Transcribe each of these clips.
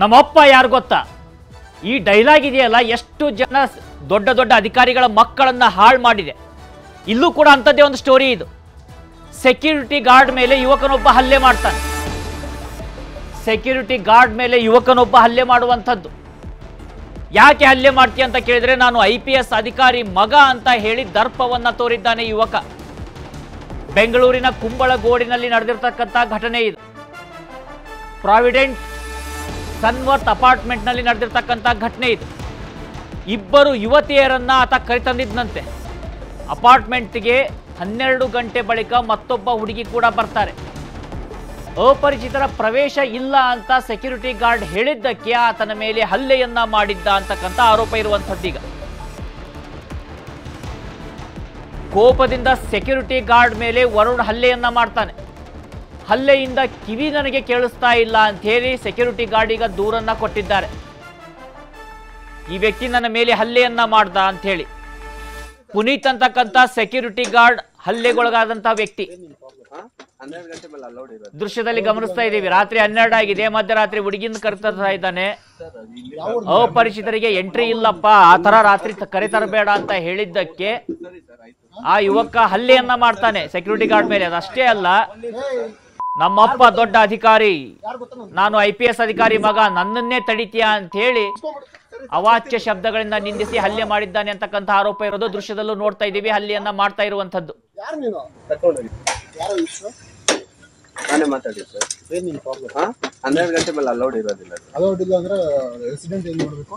ನಮ್ಮಪ್ಪ ಯಾರು ಗೊತ್ತಾ? ಈ ಡೈಲಾಗ್ ಇದೆಯಲ್ಲ, ಎಷ್ಟು ಜನ ದೊಡ್ಡ ದೊಡ್ಡ ಅಧಿಕಾರಿಗಳ ಮಕ್ಕಳನ್ನು ಹಾಳು ಮಾಡಿದೆ. ಇಲ್ಲೂ ಕೂಡ ಅಂಥದ್ದೇ ಒಂದು ಸ್ಟೋರಿ ಇದು. ಸೆಕ್ಯೂರಿಟಿ ಗಾರ್ಡ್ ಮೇಲೆ ಯುವಕನೊಬ್ಬ ಹಲ್ಲೆ ಮಾಡ್ತಾನೆ. ಸೆಕ್ಯೂರಿಟಿ ಗಾರ್ಡ್ ಮೇಲೆ ಯುವಕನೊಬ್ಬ ಹಲ್ಲೆ ಮಾಡುವಂಥದ್ದು. ಯಾಕೆ ಹಲ್ಲೆ ಮಾಡ್ತೀಯ ಅಂತ ಕೇಳಿದ್ರೆ, ನಾನು ಐ ಪಿ ಎಸ್ ಅಧಿಕಾರಿ ಮಗ ಅಂತ ಹೇಳಿ ದರ್ಪವನ್ನು ತೋರಿದ್ದಾನೆ ಯುವಕ. ಬೆಂಗಳೂರಿನ ಕುಂಬಳಗೋಡಿನಲ್ಲಿ ನಡೆದಿರ್ತಕ್ಕಂಥ ಘಟನೆ ಇದು. ಪ್ರಾವಿಡೆಂಟ್ ಸನ್ವರ್ತ್ ಅಪಾರ್ಟ್ಮೆಂಟ್ನಲ್ಲಿ ನಡೆದಿರ್ತಕ್ಕಂಥ ಘಟನೆ ಇದು. ಇಬ್ಬರು ಯುವತಿಯರನ್ನು ಆತ ಕರೆತಂದಿದ್ದಂತೆ ಅಪಾರ್ಟ್ಮೆಂಟ್ಗೆ ಹನ್ನೆರಡು ಗಂಟೆ ಬಳಿಕ ಮತ್ತೊಬ್ಬ ಹುಡುಗಿ ಕೂಡ ಬರ್ತಾರೆ. ಅಪರಿಚಿತರ ಪ್ರವೇಶ ಇಲ್ಲ ಅಂತ ಸೆಕ್ಯೂರಿಟಿ ಗಾರ್ಡ್ ಹೇಳಿದ್ದಕ್ಕೆ ಆತನ ಮೇಲೆ ಹಲ್ಲೆಯನ್ನ ಮಾಡಿದ್ದ ಅಂತಕ್ಕಂಥ ಆರೋಪ ಇರುವಂಥದ್ದೀಗ ಕೋಪದಿಂದ ಸೆಕ್ಯೂರಿಟಿ ಗಾರ್ಡ್ ಮೇಲೆ ವರುಣ್ ಹಲ್ಲೆಯನ್ನ ಮಾಡ್ತಾನೆ. ಹಲ್ಲೆಯಿಂದ ಕಿವಿ ನನಗೆ ಕೇಳಿಸ್ತಾ ಇಲ್ಲ ಅಂತ ಹೇಳಿ ಸೆಕ್ಯೂರಿಟಿ ಗಾರ್ಡಿಗ ದೂರನ್ನ ಕೊಟ್ಟಿದ್ದಾರೆ. ಈ ವ್ಯಕ್ತಿ ನನ್ನ ಮೇಲೆ ಹಲ್ಲೆಯನ್ನ ಮಾಡ್ದ ಅಂತ ಹೇಳಿ ಪುನೀತ್ ಅಂತಕ್ಕಂಥ ಸೆಕ್ಯೂರಿಟಿ ಗಾರ್ಡ್ ಹಲ್ಲೆಗೊಳಗಾದಂತಹ ವ್ಯಕ್ತಿ. ದೃಶ್ಯದಲ್ಲಿ ಗಮನಿಸ್ತಾ ಇದ್ದೀವಿ. ರಾತ್ರಿ ಹನ್ನೆರಡು ಆಗಿದೆ, ಮಧ್ಯರಾತ್ರಿ ಹುಡುಗಿನ ಕರೆತರ್ತಾ ಇದ್ದಾನೆ. ಅಪರಿಚಿತರಿಗೆ ಎಂಟ್ರಿ ಇಲ್ಲಪ್ಪ, ಆ ತರ ರಾತ್ರಿ ಕರೆತರಬೇಡ ಕರೆ ತರಬೇಡ ಅಂತ ಹೇಳಿದ್ದಕ್ಕೆ ಆ ಯುವಕ ಹಲ್ಲೆಯನ್ನ ಮಾಡ್ತಾನೆ ಸೆಕ್ಯೂರಿಟಿ ಗಾರ್ಡ್ ಮೇಲೆ. ಅದಷ್ಟೇ ಅಲ್ಲ ನಮ್ಮಪ್ಪ ದೊಡ್ಡ ಅಧಿಕಾರಿ. ನಾನು ಐ ಪಿ ಎಸ್ ಅಧಿಕಾರಿ ಮಗ ನನ್ನನ್ನೇ ತಡಿತೀಯ ಅಂತ ಹೇಳಿ ಅವಾಚ್ಯ ಶಬ್ದಗಳಿಂದ ನಿಂದಿಸಿ ಹಲ್ಲೆ ಮಾಡಿದ್ದಾನೆ ಅಂತಕ್ಕಂಥ ಆರೋಪ ಇರೋದು ದೃಶ್ಯದಲ್ಲೂ ನೋಡ್ತಾ ಇದ್ದೀವಿ ಹಲ್ಲೆಯನ್ನ ಮಾಡ್ತಾ ಇರುವಂತದ್ದು ನೀನು? ಮಾತಾಡಿ ಸರ್. ಹನ್ನೆರಡು ಗಂಟೆ ಮೇಲೆ ಅಲೌಡ್ ಇರೋದಿಲ್ಲ ಅಲೌಡ್ ಇಲ್ಲ ಅಂದ್ರೆ ರೆಸಿಡೆಂಟ್ ಏನ್ ಮಾಡ್ಬೇಕು?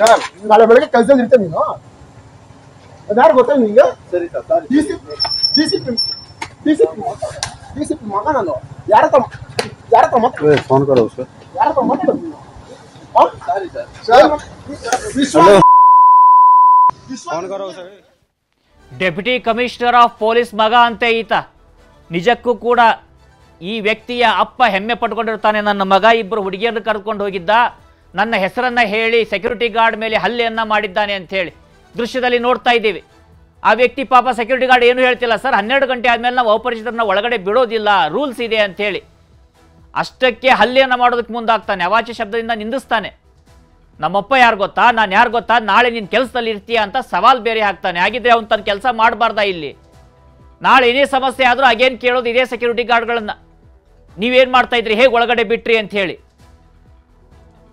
ಸರ್. ನಾಳೆ ಬೆಳಗ್ಗೆ ಕೆಲಸದಲ್ಲಿ ಇರ್ತೇನೆ ನೀನು. ಅದ್ಯಾರು ಗೊತ್ತಾ ನಿಂಗೆ? ಸರಿ ಸರ್ ಸರಿ. D C D C P D C P D C P ಮಗ ನಾನು. ಯಾರ ಹತ್ರ ಯಾರ ಹತ್ರ ಫೋನ್ ಕರೋ ಸರ್. ಯಾರ ಹತ್ರ sir sir. Phone Karo sir. Deputy commissioner of police ಮಗ ಅಂತೆ ಈತ. ನಿಜಕ್ಕೂ ಕೂಡ ಈ ವ್ಯಕ್ತಿಯ ಅಪ್ಪ ಹೆಮ್ಮೆ ಪಟ್ಕೊಂಡಿರ್ತಾನೆ ನನ್ನ ಮಗ ಇಬ್ಬರು ಹುಡುಗಿಯರನ್ನು ಕರ್ಕೊಂಡು ಹೋಗಿದ್ದ. ನನ್ನ ಹೆಸರನ್ನ ಹೇಳಿ ಸೆಕ್ಯೂರಿಟಿ ಗಾರ್ಡ್ ಮೇಲೆ ಹಲ್ಲೆಯನ್ನ ಮಾಡಿದ್ದಾನೆ ಅಂತ ಹೇಳಿ ದೃಶ್ಯದಲ್ಲಿ ನೋಡ್ತಾ ಇದ್ದೀವಿ. ಆ ವ್ಯಕ್ತಿ ಪಾಪ ಸೆಕ್ಯೂರಿಟಿ ಗಾರ್ಡ್ ಏನು ಹೇಳ್ತಿಲ್ಲ, ಸರ್, ಹನ್ನೆರಡು ಗಂಟೆ ಆದಮೇಲೆ ನಾವು ಅಪರಿಚಿತರನ್ನ ಒಳಗಡೆ ಬಿಡೋದಿಲ್ಲ ರೂಲ್ಸ್ ಇದೆ ಅಂತ ಹೇಳಿ ಅಷ್ಟಕ್ಕೆ ಹಲ್ಲೆಯನ್ನು ಮಾಡೋದಕ್ಕೆ ಮುಂದಾಗ್ತಾನೆ, ಅವಾಚ್ಯ ಶಬ್ದದಿಂದ ನಿಂದಿಸ್ತಾನೆ. ನಮ್ಮಪ್ಪ ಯಾರು ಗೊತ್ತಾ? ನಾನು ಯಾರು ಗೊತ್ತಾ? ನಾಳೆ ನಿನ್ನ ಕೆಲಸದಲ್ಲಿ ಇರ್ತೀಯ? ಅಂತ ಸವಾಲ್ ಬೇರೆ ಹಾಕ್ತಾನೆ. ಆಗಿದ್ರೆ ಅವ್ನು ತನ್ನ ಕೆಲಸ ಮಾಡಬಾರ್ದಾ ಇಲ್ಲಿ? ನಾಳೆ ಏನೇ ಸಮಸ್ಯೆ ಆದರೂ ಅಗೇನ್ ಕೇಳೋದು ಇದೇ ಸೆಕ್ಯೂರಿಟಿ ಗಾರ್ಡ್ಗಳನ್ನು ನೀವೇನು ಮಾಡ್ತಾ ಇದ್ರಿ? ಹೇಗೆ ಒಳಗಡೆ ಬಿಟ್ರಿ? ಅಂತ ಹೇಳಿ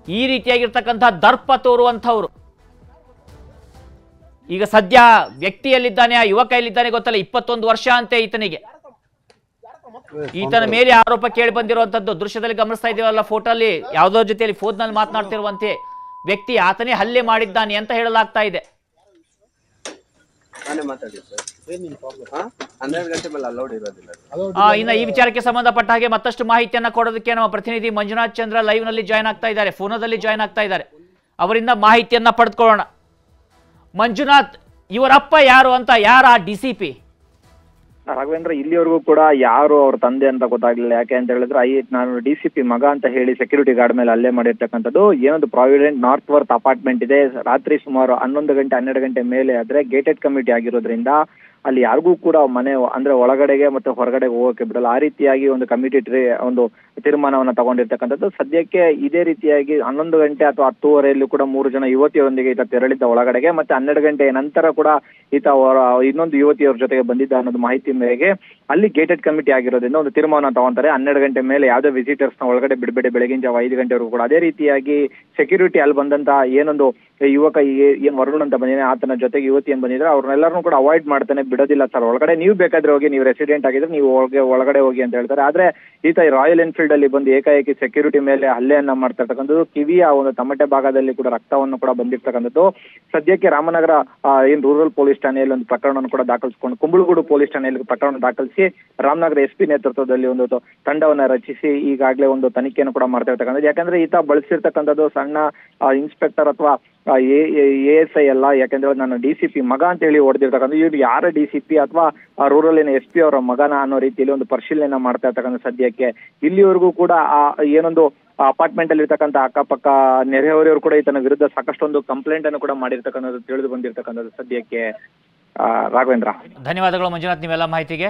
ಈ ರೀತಿಯಾಗಿರ್ತಕ್ಕಂಥ ದರ್ಪ ತೋರುವಂಥವ್ರು. ಈಗ ಸದ್ಯ ವ್ಯಕ್ತಿಯಲ್ಲಿದ್ದಾನೆ ಆ ಯುವಕ ಎಲ್ಲಿದ್ದಾನೆ ಗೊತ್ತಲ್ಲ ಇಪ್ಪತ್ತೊಂದು ವರ್ಷ ಅಂತೆ ಈತನಿಗೆ. ಈತನ ಮೇಲೆ ಆರೋಪ ಕೇಳಿ ಬಂದಿರುವಂತದ್ದು ದೃಶ್ಯದಲ್ಲಿ ಗಮನಿಸ್ತಾ ಇದೀವಲ್ಲ ಫೋಟೋಲ್ಲಿ ಯಾವ್ದೋ ಜೊತೆಯಲ್ಲಿ ಫೋನ್ನಲ್ಲಿ ಮಾತನಾಡ್ತಿರುವಂತೆ ವ್ಯಕ್ತಿ ಆತನೇ ಹಲ್ಲೆ ಮಾಡಿದ್ದಾನೆ ಅಂತ ಹೇಳಲಾಗ್ತಾ ಇದೆ. ಹನ್ನೆರಡು ಗಂಟೆ ಮೇಲೆ ಅಲೌಡ್ ಇರೋದಿಲ್ಲ ಸರ್ ಅಲೌಡ್ ಇನ್ನು ಈ ವಿಚಾರಕ್ಕೆ ಸಂಬಂಧಪಟ್ಟ ಹಾಗೆ ಮತ್ತಷ್ಟು ಮಾಹಿತಿಯನ್ನ ಕೊಡೋದಕ್ಕೆ ನಮ್ಮ ಪ್ರತಿನಿಧಿ ಮಂಜುನಾಥ್ ಚಂದ್ರ ಲೈವ್ನಲ್ಲಿ ಜಾಯ್ನ್ ಆಗ್ತಾ ಇದ್ದಾರೆ. ಫೋನದಲ್ಲಿ ಜಾಯ್ನ್ ಆಗ್ತಾ ಇದ್ದಾರೆ. ಅವರಿಂದ ಮಾಹಿತಿಯನ್ನ ಪಡೆದುಕೊಳ್ಳೋಣ. ಮಂಜುನಾಥ್ ಇವರಪ್ಪ ಯಾರು ಅಂತ ಯಾರ ಡಿ ಸಿ ಪಿ ರಾಘವೇಂದ್ರ ಇಲ್ಲಿವರೆಗೂ ಕೂಡ ಯಾರು ಅವ್ರ ತಂದೆ ಅಂತ ಗೊತ್ತಾಗ್ಲಿಲ್ಲ. ಯಾಕೆ ಅಂತ ಹೇಳಿದ್ರೆ ಐ ನಾನು ಡಿ ಸಿ ಪಿ ಮಗ ಅಂತ ಹೇಳಿ ಸೆಕ್ಯೂರಿಟಿ ಗಾರ್ಡ್ ಮೇಲೆ ಅಲ್ಲೇ ಮಾಡಿರ್ತಕ್ಕಂಥದ್ದು ಏನೊಂದು ಪ್ರಾವಿಡೆಂಟ್ ನಾರ್ತ್ ವರ್ತ್ ಅಪಾರ್ಟ್ಮೆಂಟ್ ಇದೆ. ರಾತ್ರಿ ಸುಮಾರು ಹನ್ನೊಂದು ಗಂಟೆ ಹನ್ನೆರಡು ಗಂಟೆ ಮೇಲೆ ಆದ್ರೆ ಗೇಟೆಡ್ ಕಮಿಟಿ ಆಗಿರೋದ್ರಿಂದ ಅಲ್ಲಿ ಯಾರಿಗೂ ಕೂಡ ಮನೆ ಅಂದ್ರೆ ಒಳಗಡೆಗೆ ಮತ್ತೆ ಹೊರಗಡೆ ಹೋಗೋಕೆ ಬಿಡಲ್ಲ. ಆ ರೀತಿಯಾಗಿ ಒಂದು ಕಮಿಟಿ ಒಂದು ತೀರ್ಮಾನವನ್ನ ತಗೊಂಡಿರ್ತಕ್ಕಂಥದ್ದು. ಸದ್ಯಕ್ಕೆ ಇದೇ ರೀತಿಯಾಗಿ ಹನ್ನೊಂದು ಗಂಟೆ ಅಥವಾ ಹತ್ತುವರೆಯಲ್ಲಿ ಕೂಡ ಮೂರು ಜನ ಯುವತಿಯರೊಂದಿಗೆ ಈತ ತೆರಳಿದ್ದ ಒಳಗಡೆಗೆ ಮತ್ತೆ ಹನ್ನೆರಡು ಗಂಟೆ ನಂತರ ಕೂಡ ಈತ ಇನ್ನೊಂದು ಯುವತಿಯರ ಜೊತೆಗೆ ಬಂದಿದ್ದ ಅನ್ನೋದು ಮಾಹಿತಿ ಮೇರೆಗೆ ಅಲ್ಲಿ ಗೇಟೆಡ್ ಕಮಿಟಿ ಆಗಿರೋದ್ರಿಂದ ಒಂದು ತೀರ್ಮಾನ ತಗೊಂತಾರೆ. ಹನ್ನೆರಡು ಗಂಟೆ ಮೇಲೆ ಯಾವುದೇ ವಿಸಿಟರ್ಸ್ನ ಒಳಗಡೆ ಬಿಡಬೇಡಿ. ಬೆಳಗಿನ ಜಾವ ಐದು ಗಂಟೆವರೆಗೂ ಕೂಡ. ಅದೇ ರೀತಿಯಾಗಿ ಸೆಕ್ಯೂರಿಟಿ ಅಲ್ಲಿ ಬಂದಂತ ಏನೊಂದು ಯುವಕ ಏನ್ ವರುಣ್ ಅಂತ ಬಂದಿದ್ದಾನೆ, ಆತನ ಜೊತೆಗೆ ಯುವತಿ ಏನ್ ಬಂದಿದ್ರೆ ಅವ್ರನ್ನೆಲ್ಲರೂ ಕೂಡ ಅವಾಯ್ಡ್ ಮಾಡ್ತಾನೆ, ಬಿಡೋದಿಲ್ಲ ಸರ್ ಒಳಗಡೆ ನೀವು ಬೇಕಾದ್ರೆ ಹೋಗಿ, ನೀವು ರೆಸಿಡೆಂಟ್ ಆಗಿದ್ರೆ ನೀವು ಒಳಗೆ, ಒಳಗಡೆ ಹೋಗಿ ಅಂತ ಹೇಳ್ತಾರೆ. ಆದ್ರೆ ಈತ ರಾಯಲ್ ಎನ್ಫೀಲ್ಡ್ ಅಲ್ಲಿ ಬಂದು ಏಕಾಏಕಿ ಸೆಕ್ಯೂರಿಟಿ ಮೇಲೆ ಹಲ್ಲೆಯನ್ನ ಮಾಡ್ತಾ ಇರ್ತಕ್ಕಂಥದ್ದು ಕಿವಿಯ ಒಂದು ತಮಟೆ ಭಾಗದಲ್ಲಿ ಕೂಡ ರಕ್ತವನ್ನು ಕೂಡ ಬಂದಿರ್ತಕ್ಕಂಥದ್ದು. ಸದ್ಯಕ್ಕೆ ರಾಮನಗರ ಏನ್ ರೂರಲ್ ಪೊಲೀಸ್ ಠಾಣೆಯಲ್ಲಿ ಒಂದು ಪ್ರಕರಣವನ್ನು ಕೂಡ ದಾಖಲಿಸಿಕೊಂಡು, ಕುಂಬಳಗೂಡು ಪೊಲೀಸ್ ಠಾಣೆಯಲ್ಲಿ ಪ್ರಕರಣ ದಾಖಲಿಸಿ, ರಾಮನಗರ ಎಸ್ಪಿ ನೇತೃತ್ವದಲ್ಲಿ ಒಂದು ತಂಡವನ್ನ ರಚಿಸಿ, ಈಗಾಗಲೇ ಒಂದು ತನಿಖೆಯನ್ನು ಕೂಡ ಮಾಡ್ತಾ ಇರ್ತಕ್ಕಂಥದ್ದು. ಯಾಕಂದ್ರೆ ಈತ ಬಳಸಿರ್ತಕ್ಕಂಥದ್ದು ಸಣ್ಣ ಇನ್ಸ್ಪೆಕ್ಟರ್ ಅಥವಾ ಎ ಎಸ್ ಐ ಅಲ್ಲ ಯಾಕಂದ್ರೆ ನಾನು ಡಿ ಸಿ ಪಿ ಮಗ ಅಂತ ಹೇಳಿ ಹೊಡೆದಿರ್ತಕ್ಕಂಥ ಇವ್ರು ಯಾರ ಡಿ ಸಿ ಪಿ ಅಥವಾ ರೂರಲ್ ಏನ್ ಎಸ್ ಪಿ ಅವರ ಮಗನ ಅನ್ನೋ ರೀತಿಯಲ್ಲಿ ಒಂದು ಪರಿಶೀಲನೆ ಮಾಡ್ತಾ ಇರ್ತಕ್ಕಂಥ ಸದ್ಯಕ್ಕೆ ಇಲ್ಲಿವರೆಗೂ ಕೂಡ ಆ ಏನೊಂದು ಅಪಾರ್ಟ್ಮೆಂಟ್ ಅಲ್ಲಿ ಇರ್ತಕ್ಕಂಥ ಅಕ್ಕಪಕ್ಕ ನೆರೆಹೊರೆಯವರು ಕೂಡ ಈತನ ವಿರುದ್ಧ ಸಾಕಷ್ಟೊಂದು ಕಂಪ್ಲೇಂಟ್ ಅನ್ನು ಕೂಡ ಮಾಡಿರ್ತಕ್ಕಂಥದ್ದು ತಿಳಿದು ಬಂದಿರ್ತಕ್ಕಂಥದ್ದು ಸದ್ಯಕ್ಕೆ ಆ, ರಾಘವೇಂದ್ರ. ಧನ್ಯವಾದಗಳು ಮಂಜುನಾಥ್ ನೀವೆಲ್ಲ ಮಾಹಿತಿಗೆ.